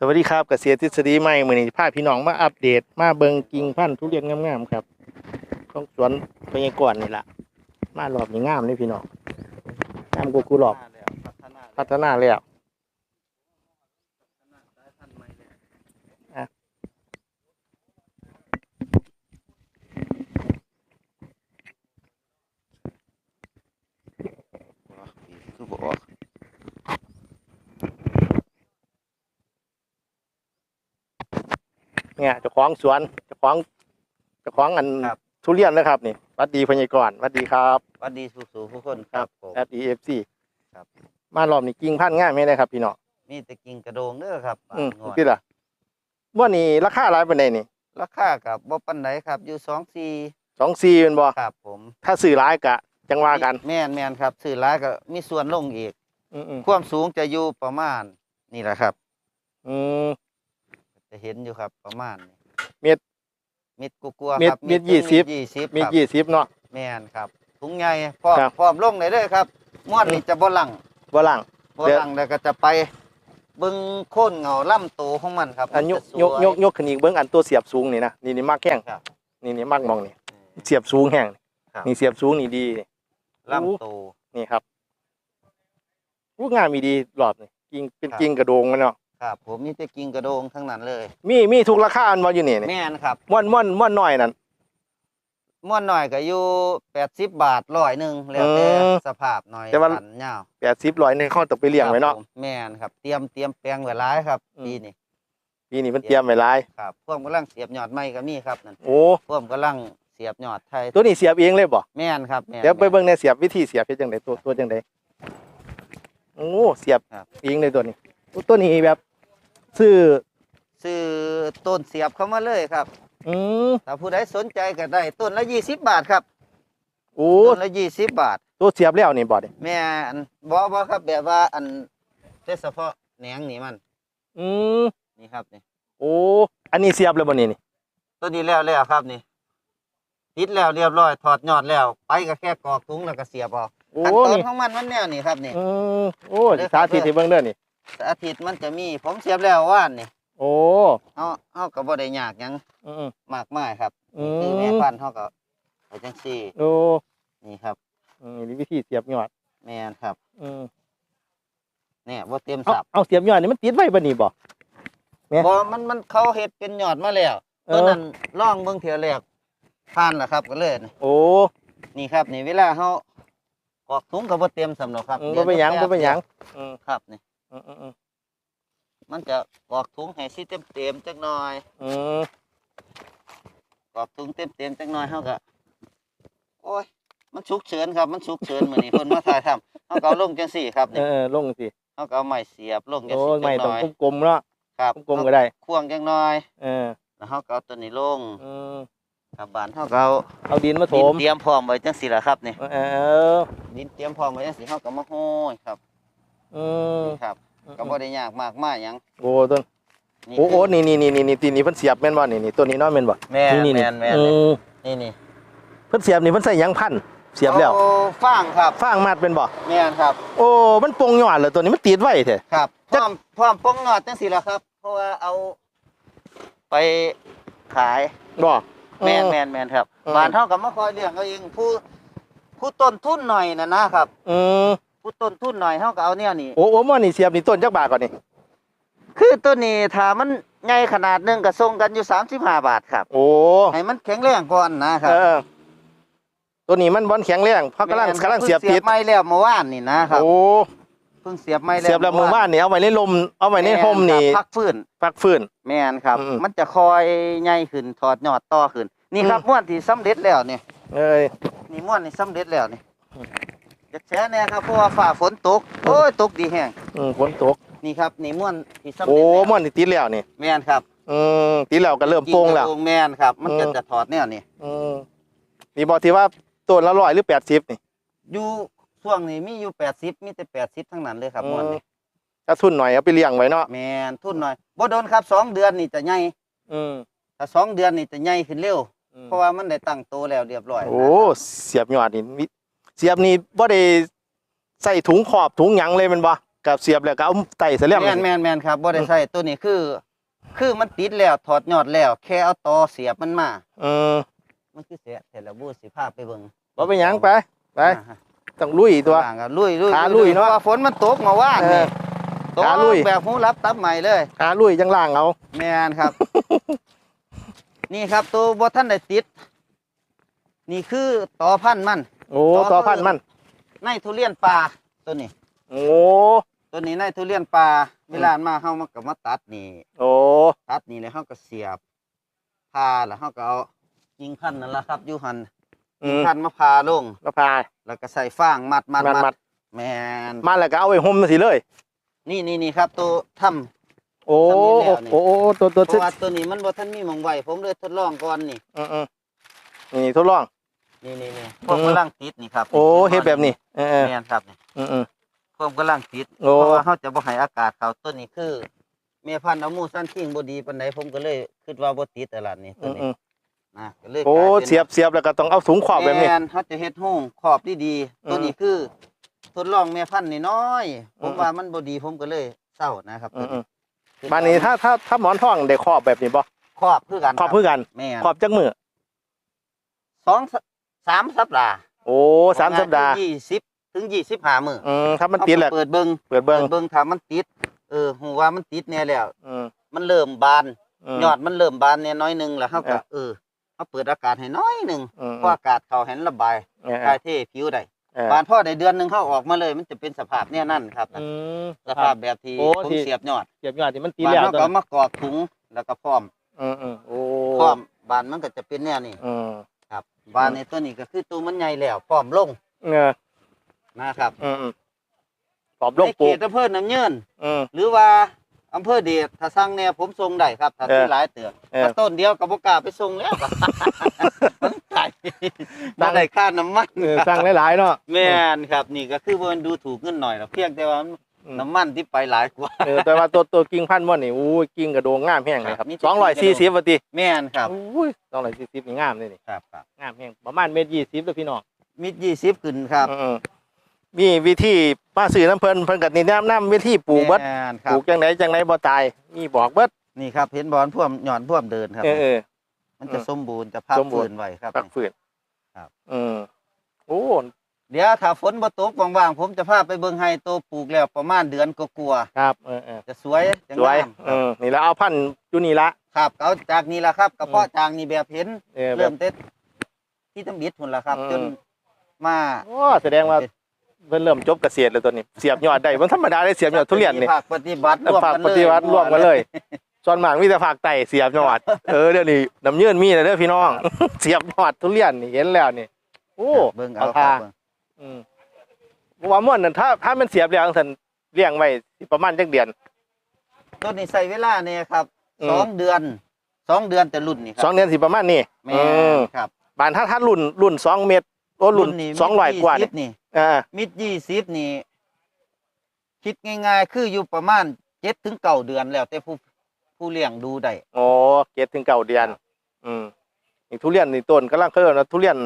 สวัสดีครับเกษตรทฤษฎีใหม่มื้อนี้พาพี่น้องมาอัปเดต มาเบิ่งกิ่งพันธุ์ทุเรียนงามๆครับของสวนพญากรนี่ล่ะมารอบนี้งามเลยพี่น้องงามกว่ากูรอบพัฒนาแล้วพัฒนาแล้ว สายพันธุ์ใหม่แล้ว อะ อ๋อคือบ่ออก เนี่ยเจ้าของสวนเจ้าของเจ้าของอันทุเรียนนะครับนี่หวัดดีพญากรหวัดดีครับหวัดดีสู่ๆทุกคนครับผม แอด EFC ครับ มารอบนี้กิ่งพันธุ์งามไหมนะครับพี่น้องมีแต่กิ่งกระโดงเด้อครับอืมงวดที่ล่ะว่านี่ราคาหลายปานใดนี่ราคากับบ่ปานใดครับ อยู่24สองซีเป็นบ่ครับผมถ้าซื้อหลายกะ จังว่ากันแม่นแม่นครับซื้อหลายก็มีส่วนลงอีก อืมอืมความสูงจะอยู่ประมาณนี่แหละครับ อืม จะเห็นอยู่ครับประมาณนี้เม็ด เม็ดกลัวาเม็ดครับเม็ดถึงยี่สิบ ยี่สิบมีครับ ยี่สิบเนาะ แม่นครับถุงใหญ่พร้อมครับ พร้อมลงได้เลยครับม้วนนี่จะบ่หลังบ่ล่างบ่เดี๋ยว หลังแล้วก็จะไปเบิ่งโค่นเงาล่ำโตของมันครับอันยกมัจะสยกวยยกยกขึ้นอีกเบิ้งอันตัวเสียบสูงนี่นะนี่นี่มากแข้งครับ นี่นี่มากมองนี่เสียบสูงแห้งครับ นี่เสียบสูงนี่ดี ล่ำโตนี่ครับรูปงามมีดีหลอดนี่กิ่งเป็นครับ กิ่งกระโดงมันเนาะ ครับ ผมมีแต่กิ่งกระโดงทั้งนั้นเลย มีมีทุกราคาอันบ่อยู่นี่นี่แม่นครับม่วนม่วนม่วนน้อยนั่นม้วนหน่อยก็อยู่80บาทร้อยหนึงแล้วแต่อืมสภาพหน่อยแต่ว่า สันยาว80 100นึงเขาต้องไปเลี้ยงไว้เนาะ ครับผมแม่นครับเตรียมเตรียมแปลงไว้หลายครับอืม ปีนี้ปีนี้เพิ่นเตรียมไว้หลาย ครับพวกกำลังเสียบยอดไม้ก็มีครับนั่นโอ้พวกกำลังเสียบยอดไทยตัวนี้เสียบเองเลยบ่แม่นครับแม่น เดี๋ยวไปแม่นเบิ่งในเสียบวิธีเสียบเฮ็ดจังไดตัวตัวจังไดโอ้เสียบครับ เองเลยตัวนี้โอ้ตัวนี้แบบ ซื้อซื้อต้นเสียบเข้ามาเลยครับ อืมถ้าผู้ใดสนใจก็ได้ต้นละ20บาทครับโอ้ต้นละ20บาท ตัวเสียบแล้วนี่บ่นี่แม่อันบ่บ่ครับแบบว่าอันเฉพาะแหนงนี่มัน อืมนี่ครับนี่โอ้อันนี้เสียบเลยบ่นี่นี่ตัวนี้แล้วแล้วครับนี่ติดแล้วเรียบร้อยถอดยอดแล้ว ไปก็แค่กรอกถุงแล้วก็เสียบเอาโอ้ขั้นตอนนี่ของมันมันแนวนี่ครับนี่อืมโอ้เด้อสาธิตให้เบิ่งเด้อนี่ อาทิตย์มันจะมี ผมเสียบแล้วว่านนี่โอ้เฮาเฮาก็บ่ได้ยากหยังอืม มากมายครับอืนี่คือแม่มพันธุ์เฮาก็ไปจังซี่โอ้นี่ครับ อืมนี่วิธีเสียบยอดแม่นครับอืมเนี่ยบ่เต็มเอาสับเอาเสียบยอดนี่มันติดไว้บ่นี่บ่ แม่ บ่มันมันเขาเฮ็ดเป็นยอดมาแล้วเออตัวนั้นลองเบิ่งเทื่อแรกผ่านแล้วครับก็เลยนี่โอ้นี่ครับนี่เวลาเฮากรอกถุงก็บ่เต็มสำหรับครับอืมเดี๋บ่ยวเป็นหยังจะบ่เป็นหยังอืม ครับนี่ อืมอืมอืมมันจะกรอกถุงให้สิเต็มๆจักหน่อยอืมกรอกถุงเต็มๆจักหน่อยเฮาก็โอ้ย มันฉุกเฉินครับ มันฉุกเฉินมื้อนี้เพิ่นมาถ่ายทำเฮาก็เอาลงจังซี่ครับเอนี่อลงสิเฮาก็เอาไม้เสียบลงจังโอ้ซี่ไม่จักหต้องน่อยกลมๆเนาะครับกลมๆก็ได้ ควงจักหน่อย เออแล้วเฮาก็เอาตัวนี้ลงอืมครับบ้านเฮาก็เอาเอาดินมาถดินมเตรียมพร้อมไว้จังซี่ล่ะครับนี่เออดินเตรียมพร้อมไว้จังซี่เฮาก็มาโห้อยครับ อืมนี่ครับก็บ่ได้ยากมากมายหยังโอ้ต้นนี่โอ้โอ้คือนี่นี่นี่นี่นี่ตีนี้เพิ่นเสียบแม่นบ่นี่นี่ตัวนี้เนาะแม่นบ่แม่นนี่นี่แม่นแม่นอืมนี่นี่เพิ่นเสียบนี่เพิ่นใส่หยังพันเสียบแล้วโอ้ฟางครับฟางมัดเป็นบ่แม่นครับ โอ้มันปงยอดเลยตัวนี้มันติดไว้แท้ครับพจักร้อมพร้อมป้องงอดจังซี่ล่ะครับ เพราะว่าเอาไปขายบ่แม่นแม่นแม่นครับอืมบ้านเฮาก็มาคอยเลี้ยงเอาเองผู้ผู้ต้นทุนหน่อยน่ะนะครับ อืม ผู้ต้นทุนหน่อยเฮาก็เอาแนวนี้โอ้โอ้มันนี่เสียบนี่ต้นจักบาทก่อนนี่คือตัวนี้ถ้ามันใหญ่ขนาดหนึงก็ส่งกันอยู่ 35 บาทครับ โอ้ให้มันแข็งแรงก่อนนะครัเอบอตัวนี้มันบอนแข็งแรงเพราะกำลังแม่นกำลังเสียบพิ่ติดไม้แล้วเมื่อวานนี่นะครับโอ้เพิ่งเสียบไม้แล้วเสียบแล้วมือบ้านนี่เอาไว้ในลมเอาไว้ในห่มนี่แครับพักฟื้น ฟักฟื้น แม่นครับ อืมมันจะคอยใหญ่ขึ้นถอดยอดต่อขึ้น นี่ครับอืม ม้วนที่สำเร็จแล้วเนี่ยเอ้ยนี่ม้วนนี่สำเร็จแล้วนี่ อืมจะแช่แน่ครับเพราะว่าฝ่าฝนตกโอ้ยตกดีแห้งอืมฝนตก นี่ครับนี่ม้วนที่สำโอ้เร็จแล้วมันนี่ติดแล้วนี่แม่นครับอืมติดแล้วก็เริ่มโป่งแล้วกิ่กระโดแม่นครับ มันอืมจะจะถอดแนวนี่อืมนี่บอกที่ว่าต้นละร้อยหรือแปดสิบนี่อยู่ช่วงนี้มีอยู่80มีแต่80ทั้งนั้นเลยครับอืมม้วนนี่ถ้าทุนหน่อยเอาไปเลี้ยงไว้เนาะแม่นทุนหน่อยบ่โดนครับสองเดือนนี่จะใหญ่อืมถ้าสองเดือนนี่จะใหญ่ขึ้นเร็วอืมเพราะว่ามันได้ตั้งโตแล้วเรียบร้อยโอ้เสียบยอดนี่มิ เสียบนี่บ่ได้ใส่ถุงขอบถุงหยังเลยแมันบ่กับเสียบแล้วก็เอาไต่เสลี่ยม แม่นแม่นแม่นครับบ่ได้ใส่ตัวนี้คือ คือมันติดแล้วถอดยอดแล้ว แค่เอาตอเสียบมันมา เออมันคือเสียแต่ละบูสิพาไปเบิ่งบ่เป็นหยังไปไปอ่าฮะต้องลุยตัว ข้างล่างก็ลุยลุยขาลุยเนอะพรฝนมันตกมาว่านเอนี่อตกขาลุย แบบหูรับตับใหม่เลย หาลุยจังล่างเอา แม่นครับ นี่ครับตัวบ่ท่านได้ติด นี่คือตอพันธุ์มัน โอ้ต่ต่ออพันธุ์มัน ในทุเรียนป่าตัวนี้ โอ้ตัวนี้ในทุเรียนป่าเวลามาเฮามันก็มาตัดนี่โอ้ตัดนี่แล้วเฮาก็เสียบพาแล้วเฮาก็เอายิงพันธุ์นั่นล่ะครับอยู่หั่นอืยิงมพันธุ์มาพาลงมาพาแล้วก็ใส่ฟางมัดมัดมัดมัมัดดแม่นมาแล้วก็เอาไว้ห่มสิเลย นี่นี่นี่ครับตัวถ้ำโอ้ทำนี่แล้วนี่โอ้โอ้ตัวตัวเพราะว่าตัวนี้มันบ่ทันมีหมองไว้ผมเลยทดลองก่อนนี่อืมอืมนี่ทดลอง นี่นี่นี่พวกอืมกำลังติดนี่ครับโอ้เฮ็ดแบบนี้เออเออแม่นครับนี่อืมอืมพวกกำลังติดโอ้เพราะว่าเขาจะบ่ให้อากาศเขาต้นนี้คือแม่พันธุ์เอาหมูสั้นทิ้งบ่ดีปานใดผมก็เลยคิดว่าบ่ติดตลาดนี้ตัอืวมนี้อืมนะก็เลยโอ้กลายป็นเสียบเสียบแล้วก็ต้องเอาสูงขอบแบบนี้ม่นเขาจะเฮ็ดห้องขอบดีๆอืมตัวนี้คือทดลองแม่พันธุ์น้อยๆผมอืมว่ามันบ่ดีผมก็เลยเศร้านะครับอืตัวมอืมคือบ้านนี้ถ้าถ้าถ้าหมอนทองได้ขอบแบบนี้บ่ขอบคือกันขอบเพื่อกันแม่นขอบจักมือสอง สสามสัปดาห์โอ้สามสัปดาห์ยี่สิบถึงยี่สิบห้ามื้ออืมถ้ามันติดแหละเอาไปเปิดเบิ่งเปิดเบิ้งเบิ่งถ้ามันติดเออหูว่ามันติดแน่แล้วอืมมันเริ่มบานมยอดมันเริ่มบานเนี่ยน้อยหนึงแล้วเฮาก็เออเออเฮาเปิดอากาศให้น้อยหนึงอืมเพราะอากาศเข้าให้มันระบายเออเอถ่าอยเทผิวได้เออบานพอได้เดือนหนึงเข้าออกมาเลย มันจะเป็นสภาพเนี่ยนั่นครับอืมสภาพแบบที่โอ้ผมที่เสียบยอดเสียบยอดที่มันติดบานแล้วเฮาตัวก็นั้นมากรอกถุงแล้วก็พร้อมอืมอืมโอ้พร้อมบานมันก็จะเป็นแนวนี้อืมครั บบานในตัวนี้ก็คือตัวมันใหญ่แล้วพร้อมลงเออนะครับอืมอืมขอบลงในปลูเขกตอำเภอน้ำเยินอืม หรือว่าอำเภอเดชถ้าสั่งแนวผมส่งได้ครับถ้าเออซื้อหลายเตือกเออถ้าต้นเดียวกับบกล้าไปส่งแล้ว มันไก่บ่ได้ค่าน้ำมันเออสั่งหลายๆเนาะแม่นครับ นี่ก็คือมันดูถูกเงินหน่อยหรอกเพียงแต่ว่าอืมน้ำมันที่ไปหลายกว่า เออแต่ว่าตัวตัวกิ่งพันธุ์มันนี่อู้ยกิ่งกระโดงงามแห้งเลยครับครับมีแต่สองร้อยสี่สิบวันตีแม่นครับ อู้ยสองร้อยสี่สิบนี่งามเลยนี่ครับครับงามแห้งประมาณเมตรยี่สิบเลยพี่น้องมิดยี่สิบขึ้นครับอืมๆมีวิธีมาซื้อน้ำเพลินเพิ่นกับนี่แนะนำวิธีปลูกเบิดแม่นคปรับลูกจังไหนจังไหนบ่ตายมีบอกเบิดนี่ครับเห็นบอลพ่วมหย่อนพ่วมเดินครับ เออเออ มันจะอืมสมบูรณ์จะพักสมบูรณ์ฟื้นไว้ครับ ปักฝืนครับ อืมโอ้ เดี๋ยวถ้าฝนบ่ตกว่างๆผมจะพาไปเบิ่งให้โตปลูกแล้วประมาณเดือนกลัวาครับเออเออๆจะสวยจะสวยงามเออนี่แล้วเอาพันธุ์อยู่นี่ละครับเอาจากนี้ละครับกระเพาะจางนี่แบบเห็น เออแบเริ่บ มเต็ดที่ตำบิดหุ่นละครับ อืม จนมาโอ้แสดงว่าเพิ่นเริ่มจบเกษตรแล้วตัวนี้เสียบยอดได้มันธรรมดาได้เสียบยอดทุเรียนนี่ภาคปฏิบัติร่วมฝากกันปเลยฏิวัติร่วมกันเลย ส่วนมากมีแต่ภาคใต้เสียบยอดเออเดี๋ยวนี้น้ำเยื่นมีแล้วเด้อพี่น้อง เสียบยอดทุเรียนนี่เห็นแล้วนี่โอ้ เบิ่งเอาคครัรับบ อืมว่าม่วนนั่นถ้าถ้ามันเสียบแล้วจังซั่นเลี้ยงไว้สิประมาณจักเดือน ต้นนี้ใส่เวลาเนี่ยครับอืม สองเดือนสองเดือนจะรุ่นนี่คสอรังเดือนสิประมาณนี้แม่อืมนครับบานถ้าถ้ารุ่นรุ่นสองเมตรโอ้รุ่นนี้สองร้อยกว่ามินี่ดยี่สิบนี่อ่ามิดยี่สิบนี่ คิดง่ายๆ คืออยู่ประมาณเจ็ดถึงเก้าเดือนแล้ว แต่ผู้ผู้เลี้ยงดูได้ โอ้เกตถึงเก่าเดือน อืมนี่ทุเรียนนี่ต้นกำลังเคลื่อนนะทุเรียน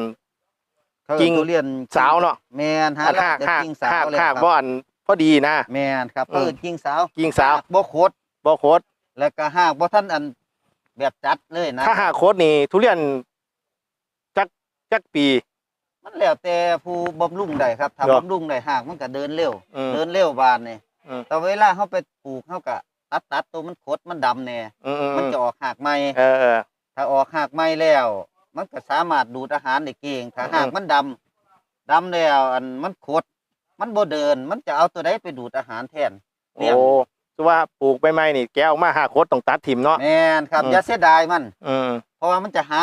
เขาจริงทุเรียนสาวเนาะแมนฮะหักแล้วหักจะหักกิ่งสาหัวกเลยหักครับบ่อนพอดีนะแมนครับอืมเออกิ่งสาวกิ่งสาวหักบ่โคตรบ่โคตรแล้วก็หากบ่ท่านอันแบบจัดเลยนะถ้าหากโคตรนี่ทุเรียนจักจักปี มันแล้วแต่ผู้บำรุงได้ครับถ้าเหรอบำรุงได้หากมันก็เดินเร็วอืมเดินเร็วบานนี่อืมแต่เวลาเขาไปปลูกเขาก็ตัดตัดตัวมันขดมันดำแน่อืมอืมมันจะออกหากใหม่เออเออถ้าออกหากใหม่แล้ว มันก็สามารถดูดอาหารได้เก่งถ้าอืมหากมันดำดำแล้วอันมันขดมันบ่เดิน มันจะเอาตัวใดไปดูดอาหารแทนโอ้สว่าปลูกใบไม้นี่แก้วมาหาโคตรต้องตัดถิ่มเนาะ แม่นครับอืม อย่าเสียดายมัน อืม เพราะว่ามันจะหา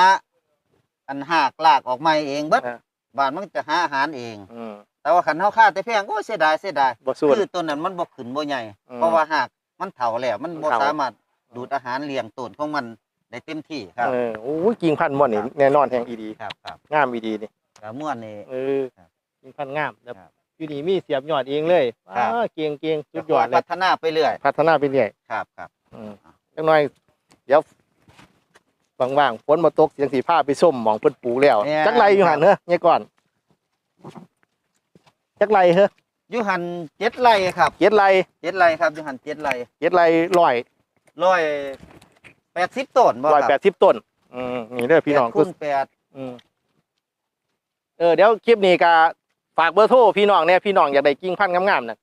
อันหากลากออกใหม่เองเบิดอ่า บานมันจะหาอาหารเอง อืมแต่ว่าขันเฮาฆ่าแต่แพงโอ้ยเสียดายเสียดายบ่สู้ คือตัวนั้นมันบ่ขึ้นบ่ใหญ่อืมเพราะว่าหากมันเฒ่าแล้วมันบ่เฒ่า สามารถดูดอาหารเลี้ยงต้นของมัน ได้เต็มที่ครับเออโอ้ยกิ่งพันธุ์ม่วนนี่แน่นอนแห่งอีดีครับครับงามอีดีนี่กระม่วนนี่เออครับกิ่งพันธุ์งามแล้วครับอยู่นี่มีเสียบยอดเองเลยครับอ้าเก่งเก่งสุดยอดเลพัยฒนาไปเรื่อย พัฒนาไปเรื่อยครับครับอืมจังหน่อย เดี๋ยวว่างๆฝนมาตกเสียงสีผ้าไปส้มหมองเพิ่นปลูกแล้วแม่นจักไรอยู่หันเนอะเนี่ยก่อนจักไรเฮ้ออยู่หันเจ็ดไร่ครับเจ็ดไรเจ็ดไร่ครับอยู่หันเจ็ดไร่เจ็ดไรร้อยร้อย แปดสิบต้นบ่ร้อยคแปรับดสิบต้น อืมนี่เด้อพี่น้องแปดคูณแปดอืมเออเดี๋ยวคลิปนี้ก็ฝากเบอร์โทรพี่น้องเนี่ยพี่น้องอยากได้กิ่งพันธุ์งามๆน่ะ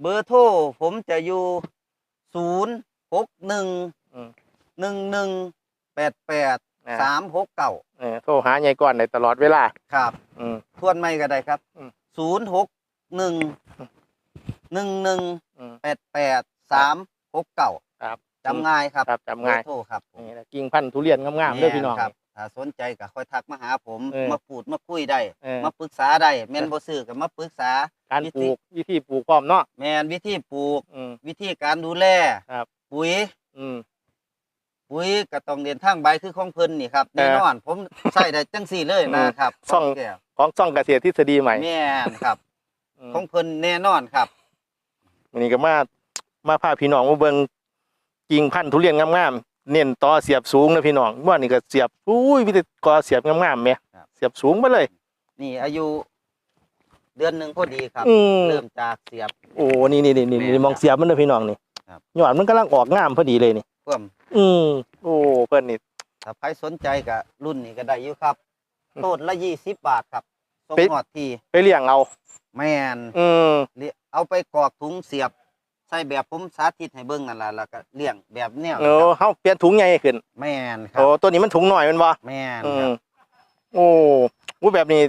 เบอร์โทรผมจะอยู่ศูนย์หกหนึ่งอืม หนึ่งหนึ่งแปดแปดอ่าสามหกเก้าเออโทรหาใหญ่ก่อนได้ตลอดเวลา ครับ อืม ทวนไม่ก็ได้ครับ อืม ศูนย์หกหนึ่งหนึ่งหนึ่งอืม แปดแปดสามหกเก้าครับ จำง่ายครับครับจำง่ายเบอร์โทรครับผมนี่แหละกิ่งพันธุ์ทุเรียนงามๆเด้อพี่น้องแม่ครับถ้าสนใจก็ค่อยทักมาหาผม เออมาพูดมาคุยได้ เออ มาปรึกษาได้แม่นบ่ซื้อก็มาปรึกษา การวิปธีลูกวิธีปลูกพร้อมเนาะแม่นวิธีปลูก อืม วิธีการดูแลครับ ปุ๋ย อืม ปุ๋ยก็ต้องเรียนทางใบคือของเพิ่นนี่ครับเออแน่นอนผมใส่ได้จังสี่เลยนะครับซ่องแก้วของซ่องเกษตรทฤษฎีใหม่แม่นครับ อืม ของเพิ่นแน่นอนครับ วันนี้ก็มา มาพาพี่น้องมาเบิ่ง กิ่งพันธุ์ทุเรียนงามๆเน้นต่อเสียบสูงนะพี่น้องว่านี่ก็เสียบอุ้ยมีแต่กอเสียบงามๆแหม่ครับ เสียบสูงไปเลย นี่อายุเดือนหนึ่งพอดีครับ อืม เริ่มจากเสียบ โอ้นี่นี่นี่นี่แม่นนี่มองเสียบมันเด้อพี่น้องนี่ครับยอดมันกำลังออกงามพอดีเลยนี่ เพิ่มอืมโอ้เพิ่นนี่ ถ้าใครสนใจก็รุ่นนี้ก็ได้อยู่ครับอืมต้นละยี่สิบบาทครับส่งไปหอดทีไปเลี้ยงเอา แม่นอืมเลี้ยเอาไปกรอกถุงเสียบ ใส่แบบผมสาธิตให้เบิ่งนั่นล่ะแล้วก็เลี้ยงแบบแนวโอ้นี้ครับเฮาเปลี่ยนถุงใหญ่ขึ้นแม่นครัโอ้บตัวนี้มันถุงหน่อยแมันบ่แม่นอืครัมบโอ้โหแบบนี้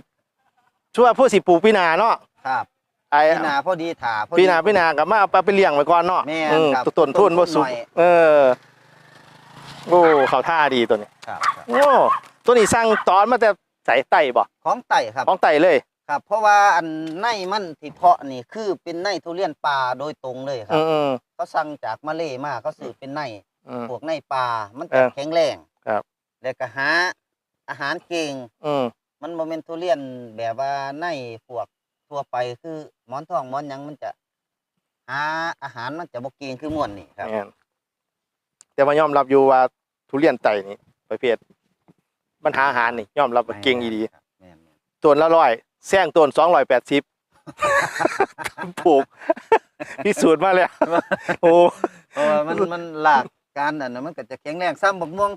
ชั่วผู้สิปลูกพี่นาเนาะครับไอ้ พี่นาพอดีถาพอดี พี่นาพี่นากับมาเอาไปเลี้ยงไว้ก่อนเนาะแม่นอืมครับต้นทุนบ่สูงต้นทุนหน่อย เออ โอ้เขาท่าดีตัวนี้ครับครับโอ้ตัวนี้สร้างตอนมาแต่ใส่ไต่บ่ของไต่ครับของไต่เลย ครับ เพราะว่าอันในมันที่เพาะนี่คือเป็นในทุเรียนป่าโดยตรงเลยครัอืบมอืมเขาสั่งจากมาเลมาเขาซื้อเป็นในอืมพวกในป่ามันเอจะอแข็งแรงครับ แล้วก็หาอาหารเก่งอืมมันโมเมนทุเรียนแบบว่าในพวกทั่วไปคือหมอนทองหมอนหยังมันจะหาอาหารมันจะบกเก่งคือม่วนนี่ครับ แม่นแต่ว่ายอมรับอยู่ว่าทุเรียนไต่นี่ประเภทปัญหาอาหารนี่ยอมรับว่าเก่งอีดีครับแม่นต้นละร้อย แซงต้นสองร้อยแปดสิบปลูกพิสูจน์มาแล้วโอ้เพราะว่ามันมันหลากการอันนั้นมันก็จะแข็งแรงซ้ำบักม่วง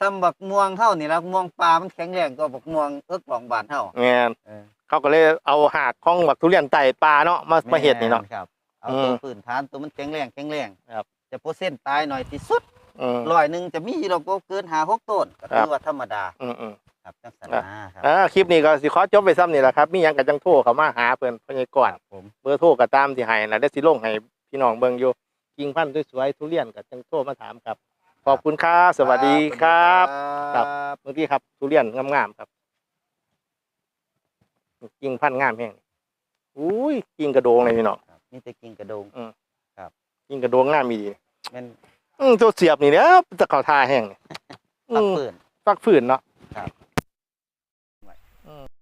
ซ้ำบักม่วงเท่านี่ละม่วงปลามันแข็งแรงกว่าบักม่วงเอิกหลองบานเท่าแม่นเออเขาก็เลยเอาหากของบักทุเรียนไต่ปลาเนาะมามาเฮ็ดนี่เนาะแม่ครับเอาอืมตัวพื้นฐานตัวมันแข็งแรงแข็งแรงครับจะเปอร์เซ็นต์ตายหน่อยที่สุดอืมร้อยหนึ่งจะมีเราก็เกินหาหกต้นก็ครัคืบอว่าธรรมดาอืมอืม ครับจังสันอะนะครับอ่าคลิปนี้ก็สิขอจบไปซ้ำนี่แหละครับมีหยังกับจังโทรเขามาหาเพิ่นเพิ่นให้ก่อนผม เบอร์โทรก็ตามที่ให้น่ะได้สิลงให้พี่น้องเบิ่งอยู่กิ่งพันธุ์สวยๆทุเรียนก็จังโทรมาถามครับ ขอบคุณครับสวัสดีครับครับเมื่อกี้ครับทุเรียนงามๆครับกิ่งพันธุ์งามแห้งอุ้ยกิ่งกระโดงเลยพี่น้องครับนี่แต่กิ่งกระโดงกิ่งกระโดงงามมีดีแม่นอืมตัวเสียบนี่เด้อจะเข้าท่าแห้งนี่อืปักมปืน ฟักฝืนเนาะ